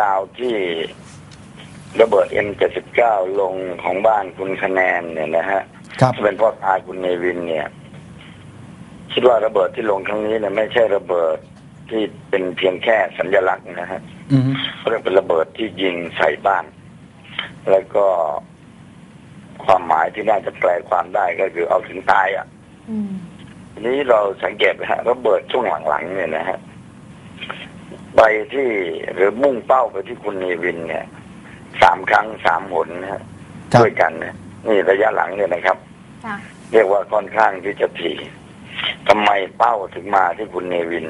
ราวที่ระเบิด M79 ลงของบ้านคุณคะแนนเนี่ยนะฮะครับที่เป็นพ่อตายคุณเนวินเนี่ย คิดว่าระเบิดที่ลงครั้งนี้เนี่ยไม่ใช่ระเบิดที่เป็นเพียงแค่สัญลักษณ์นะฮะอืมเรียกเป็นระเบิดที่ยิงใส่บ้าน แล้วก็ความหมายที่น่าจะแปลความได้ก็คือเอาถึงตายอะอืมทีนี้เราสังเกตนะฮะระเบิดช่วงหลังๆเนี่ยนะฮะ ไปที่หรือมุ่งเป้าไปที่คุณเนวินเนี่ยสามครั้งสามหนนะฮะครับด้วยกันนะนี่ระยะหลังเนี่ยนะครับค่ะเรียกว่าค่อนข้างที่จะถี่ทำไมเป้าถึงมาที่คุณเนวิน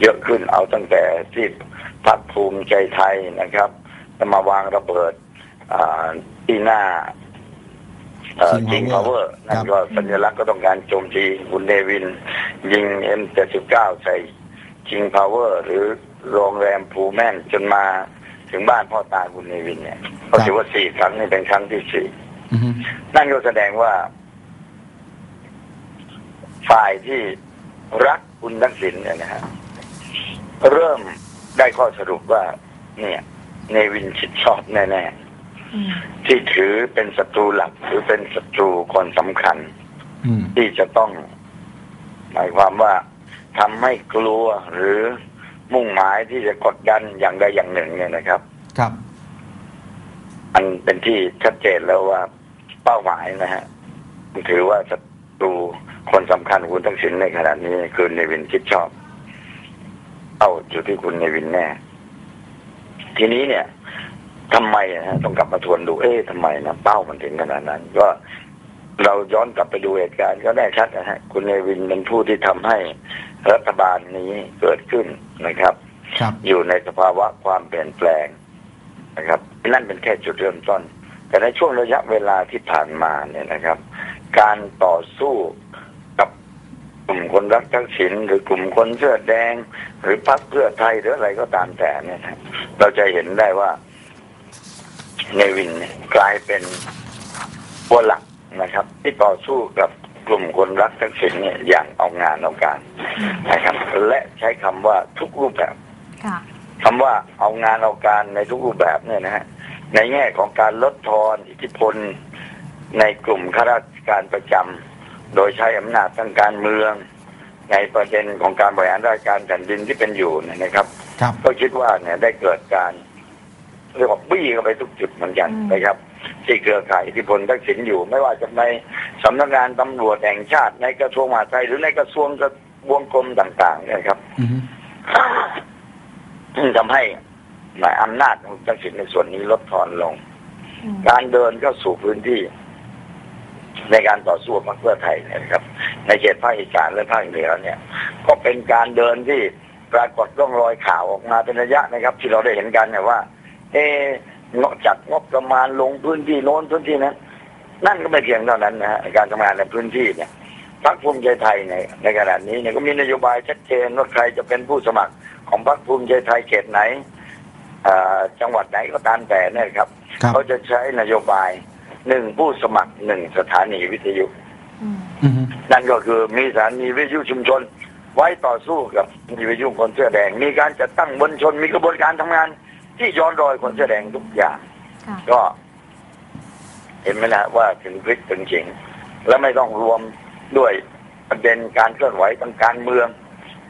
เยอะขึ้นเอาตั้งแต่ที่พักภูมิใจไทยนะครับจะมาวางระเบิดอ่าที่หน้าจิง King พาวเวอ Power ร์นั่นครับ ก็สัญลักษณ์ก็ต้องการโจมตีคุณเนวิน ยิงเอ็มเจ็ดสิบเก้าใส่จิงพาวเวอร์หรือ โรงแรมภูแม่นจนมาถึงบ้านพ่อตาคุณเนวินเนี่ยก็ถือว่าสี่ครั้งนี่เป็นครั้งที่สี่อืมนั่นก็แสดงว่า ฝ่ายที่รักคุณทักษิณเนี่ยนะฮะเริ่มได้ข้อสรุปว่า เนี่ยเนวินชิดชอบแน่อืมๆที่ถือเป็นศัตรูหลัก หรือเป็นศัตรูคนสำคัญอืมที่จะต้อง หมายความว่าทำให้กลัวหรือ มุ่งหมายที่จะกดดันอย่างใดอย่างหนึ่งเนี่ยนะครับ ครับมันเป็นที่ชัดเจนแล้วว่าเป้าหมายนะฮะถือว่าศัตรูคนสำคัญของคุณทักษิณในขณะนี้คือเนวินคิดชอบเอาอยู่ที่คุณเนวินแน่ ทีนี้เนี่ยทำไมนะฮะต้องกลับมาทวนดู เอ๊ะทำไมนะเป้ามันถึงขนาดนั้น ก็เราย้อนกลับไปดูเหตุการณ์ก็ได้ชัดนะฮะ คุณเนวินเป็นผู้ที่ทำให้ รัฐบาลนี้เกิดขึ้นนะครับ ครับ อยู่ในสภาวะความเปลี่ยนแปลงนะครับนั่นเป็นแค่จุดเริ่มต้น แต่ในช่วงระยะเวลาที่ผ่านมาเนี่ยนะครับ การต่อสู้กับกลุ่มคนรักทักษิณหรือกลุ่มคนเสื้อแดง หรือพรรคเพื่อไทยหรืออะไรก็ตามแต่เนี่ยนะเราจะเห็นได้ว่าเนวินเนี่ยกลายเป็นตัวหลักนะครับ ที่ต่อสู้กับ กลุ่มคนรักทักษิณเนี่ยอย่างเอางานเอาการนะครับ และใช้คำว่าทุกรูปแบบค่ะคำว่าเอางานเอาการในทุกรูปแบบเนี่ยนะฮะในแง่ของการลดทอนอิทธิพล ในกลุ่มข้าราชการประจำโดยใช้อำนาจทางการเมือง ในประเด็นของการบริหารราชการแผ่นดินที่เป็นอยู่เนี่ยนะครับครับก็คิดว่าเนี่ยได้เกิดการเรียกว่าบี้เข้าไปทุกจุดเหมือนกันอืมนะครับ ที่เครือข่ายอิทธิพลทักษิณอยู่ ไม่ว่าจะในสำนักงานตำรวจแห่งชาติในกระทรวงมหาดไทยหรือในกระทรวงกระวงกรมต่าง ๆ เนี่ยครับอืมซึ่งทำให้หน่ายอำนาจของทักษิณในส่วนนี้ลดทอนลงอืมการเดินเข้าสู่พื้นที่ ในการต่อสู้กับพรรคเพื่อไทยเนยนะครับ ในเขตภาคอีสานและภาคเหนือเนี่ย ก็เป็นการเดินที่ปรากฏร่องรอยข่าวออกมาเป็นระยะนะครับ ที่เราได้เห็นกันเนี่ยว่า เอ๊ะเงาะจัดงบประมาณลงพื้นที่โน้นพื้นที่นั้น นั่นก็ไม่เพียงเท่านั้นนะฮะการทำงานในพื้นที่เนี่ยพรรคภูมิใจไทยในในขณะนี้เนี่ยก็มีนโยบายชัดเจนว่าใครจะเป็นผู้สมัครของพรรคภูมิใจไทยเขตไหนอ่าจังหวัดไหนก็ตามแต่เนยครับครับเขาจะใช้นโยบายหนึ่งผู้สมัครหนึ่งสถานีวิทยุอืมอืมนั่นก็คือมีสถานีวิทยุชุมชน ไว้ต่อสู้กับมีวิทยุคนเสื้อแดง มีการจัดตั้งมวลชนมีกระบวนการทำงาน ที่ย้อนรอยคนเสื้อแดงทุกอย่างค่ะก็ เห็นไหมนะว่าถึงพลิกถึงจริงและไม่ต้องรวมด้วยประเด็นการเคลื่อนไหวทางการเมือง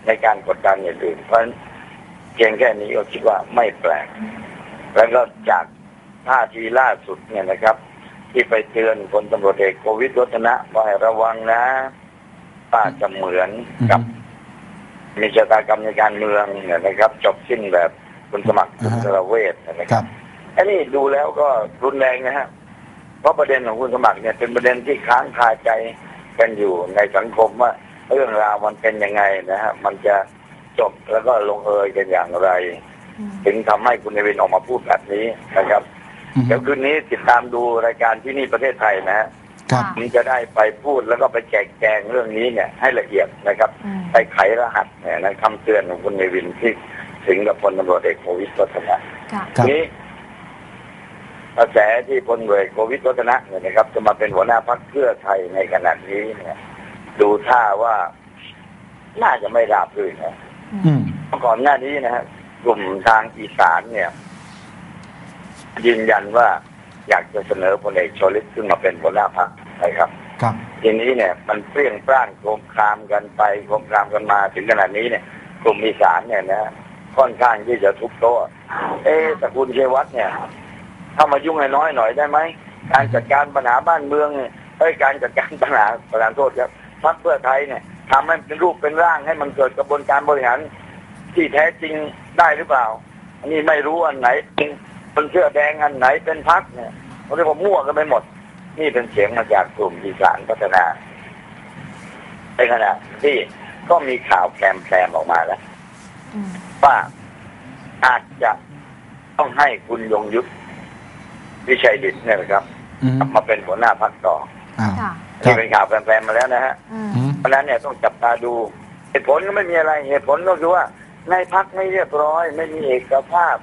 ในการกดดันอย่างอื่นเพราะฉะนั้นเพียงแค่นี้ก็คิดว่าไม่แปลก แล้วก็จากท่าทีล่าสุดเนี่ยนะครับ ที่ไปเตือนพลตำรวจเอกโควิดวัฒนะว่าให้ระวังนะป้าจะเหมือนกับมีชะตากรรมในการเมืองเนี่ยนะครับ จบสิ้นแบบ คุณสมัครคุณอ่าฮะสรเวทนะคครัรับบอันนี้ดูแล้วก็รุนแรงนะฮะเพราะประเด็นของคุณสมัครเนี่ยเป็นประเด็นที่ค้างคาใจกันอยู่ในสังคมว่าเรื่องราวมันเป็นยังไงนะฮะมันจะจบแล้วก็ลงเอยกันอย่างไรอืมถึงทำให้คุณเนวินออกมาพูดแบบนี้นะครับอืมเดี๋ยวคืนนี้ติดตามดูรายการที่นี่ประเทศไทยนะฮะครับผมจะได้ไปพูดแล้วก็ไปแจกแจงเรื่องนี้เนี่ยให้ละเอียดนะครับอืมไปไขรหัสเนี่ยนะคำเตือนของคุณเนวินที่ ถึงกับพลตำรวจเอกโควิดวัฒนะค่ะครับทีนี้กระแสที่พลตำรวจเอกโควิดวัฒนะเนี่ยนะครับ จะมาเป็นหัวหน้าพรรคเพื่อไทยในขณะนี้เนี่ย ดูท่าว่าน่าจะไม่ราบรื่นนะอืมเพราะก่อนหน้านี้นะฮะกลุ่มทางอีสานเนี่ย ยืนยันว่าอยากจะเสนอพลเอกชวลิตขึ้นมาเป็นหัวหน้าพรรคนะครับครับทีนี้เนี่ย มันเปรี้ยงปร้างโครมครามกันไปโครมครามกันมาถึงขนาดนี้เนี่ย กลุ่มอีสานเนี่ยนะ ค่อนข้างที่จะทุบโต๊ะเอ๊ตระกูลเชวัตรเนี่ยเข้ามายุ่งให้น้อยหน่อยได้ไหมการจัดการปัญหาบ้านเมืองเอ้ยการจัดการปัญหาประธานโทษครับพรรคเพื่อไทยเนี่ยทำให้เป็นรูปเป็นร่างให้มันเกิดกระบวนการบริหารที่แท้จริงได้หรือเปล่า อันนี้ไม่รู้อันไหนเป็นเสื้อแดงอันไหนเป็นพักเนี่ยเราะฉะนั้นผมมั่วกันไปหมด นี่เป็นเสียงมาจากกลุ่มอีสานพัฒนาในขณะที่ก็มีข่าวแพรมๆออกมาแล้ว ว่าอาจจะต้องให้คุณยงยุทธวิชัยดิตเนี่ยนะครับอืมกลับมาเป็นหัวหน้าพักต่ออ้าวค่ะครัที่บเป็นข่าวแพรมๆมาแล้วนะฮะอืมอืมเพราะฉะนั้นเนี่ยต้องจับตาดูเหตุผลก็ไม่มีอะไรเหตุผลก็คือว่า ในพักไม่เรียบร้อย ไม่มีเอกภาพ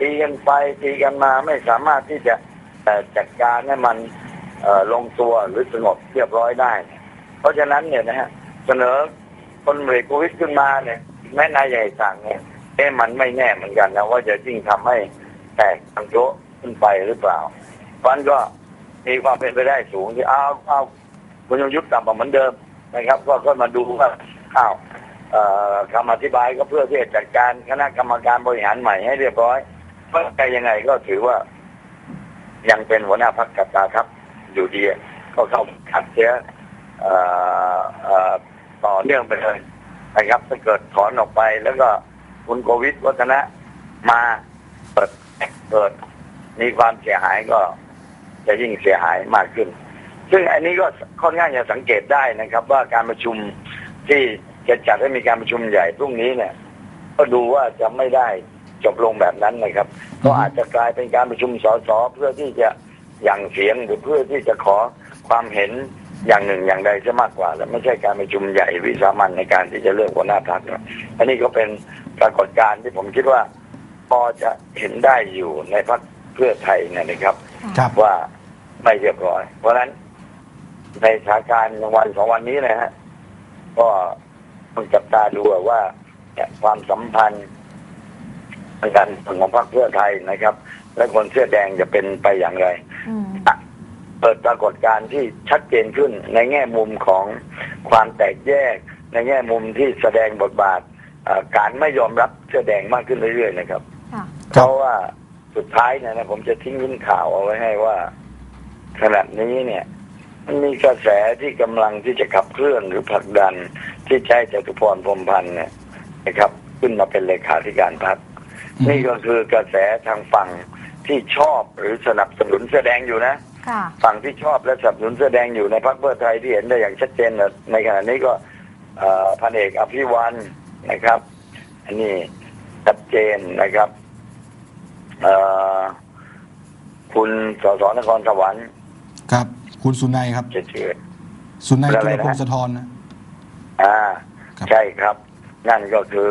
ตีกันไปตีกันมาไม่สามารถที่จะเอ่อจัดการให้มันเอ่อลงตัวหรือสงบเรียบร้อยได้ เพราะฉะนั้นเนี่ยนะฮะเสนอคนเอกประวิตยขึ้นมาเนี่ย แม่นายใหญ่สั่งเนี่ยเอ๊ะมันไม่แน่เหมือนกันนะว่าจะยิ่งทำให้แตกทางโต๊ะขึ้นไปหรือเปล่าเพราะนั่นก็มีความเป็นไปได้สูงที่เอาเอาคุณยงยุทธกลับมาเหมือนเดิมนะครับ ก็ก็มาดูว่าอ้าวคำอธิบายก็เพื่อที่จะจัดการคณะกรรมการบริหารใหม่ให้เรียบร้อยเพราะแต่ยังไงก็ถือว่า ยังเป็นหัวหน้าพักกับตาครับ อยู่ดีก็เข้าขัดเสียเอ่อเอ่อต่อเนื่องไปเลย นะครับถ้าเกิดถอนออกไปแล้วก็คุณโควิดวัฒนะมาเปิดเปิดมีความเสียหายก็จะยิ่งเสียหายมากขึ้น ซึ่งอันนี้ก็ค่อนข้างจะสังเกตได้นะครับ ว่าการประชุมที่จะจัดให้มีการประชุมใหญ่พรุ่งนี้เนี่ย ก็ดูว่าจะไม่ได้จบลงแบบนั้นนะครับ ก็อาจจะกลายเป็นการประชุมสสเพื่อที่จะยั่งเสียงหรือเพื่อที่จะขอความเห็น อย่างหนึ่งอย่างใดจะมากกว่า และไม่ใช่การประชุมใหญ่วิสามันในการที่จะเลือกหัวหน้าพรรคนะอันนี้ก็เป็นปรากฏการณ์ที่ผมคิดว่าพอจะเห็นได้อยู่ในพรรคเพื่อไทยเนี่ยนะครับครับว่าไม่เรียบร้อย เพราะฉะนั้นในสถานการณ์วันสองวันนี้นะฮะก็ต้องจับตาดูว่าเนี่ยความสัมพันธ์ในการของพรรคเพื่อไทยนะครับ และคนเสื้อแดงจะเป็นไปอย่างไรอืม เปิดปรากฏการณ์ที่ชัดเจนขึ้นในแง่มุมของความแตกแยก ในแง่มุมที่แสดงบทบาทเอ่อการไม่ยอมรับเสื้อแดงมากขึ้นเรื่อยๆนะครับค่ะเพราะว่าสุดท้ายเนี่ยนะผมจะทิ้งลิ้นข่าวเอาไว้ให้ว่าขณะนี้เนี่ยมันมีกระแสที่กำลังที่จะขับเคลื่อนหรือผลักดันที่ใช้จตุพรพรหมพันธ์เนี่ยนะครับ ขึ้นมาเป็นเลขาธิการพรรคอืมนี่ก็คือกระแสทางฝั่งที่ชอบหรือสนับสนุนแสอแดงอยู่นะค่ะ ฝั่งที่ชอบและสนับสนุนแสอแดงอยู่ในพรรคเพื่อไทยที่เห็นได้อย่างชัดเจนนะในขณะนี้ก็เอ่อพันเอกอภิวันนะครับ อันนี้ชัดเจนนะครับเอ่อคุณสสนครสวรรค์ครับ คุณสุนัยครับจะชื่อสุนัยอะไรจุลนะพงศธรนะอ่าครับใช่ครับ นั่นก็คือ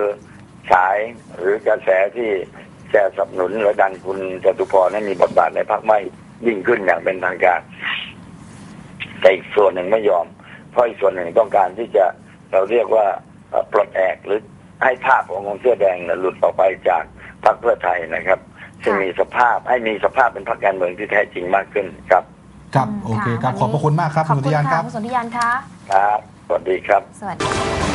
สายหรือกระแสที่จะสนับสนุนและดันคุณจตุพรให้มีบทบาทในพรรคไม่ ยิ่งขึ้นอย่างเป็นทางการแต่อีกส่วนหนึ่งไม่ยอม เพราะอีกส่วนหนึ่งต้องการที่จะเราเรียกว่าเอ่อปลดแอกหรือให้ภาพของคนเสื้อแดงเนี่ยหลุดออกไปจากพรรคเพื่อไทยนะครับซึ่งมีสภาพให้มีสภาพเป็นพรรคการเมืองที่แท้จริงมากขึ้นครับ ครับอืมโอเคะครับวันขอบพระคุณมากครับขอบคุณคุสุณทธิยานคค่ะรับคุณสุทธิยานคะครับสวัสดีครับสวัสดี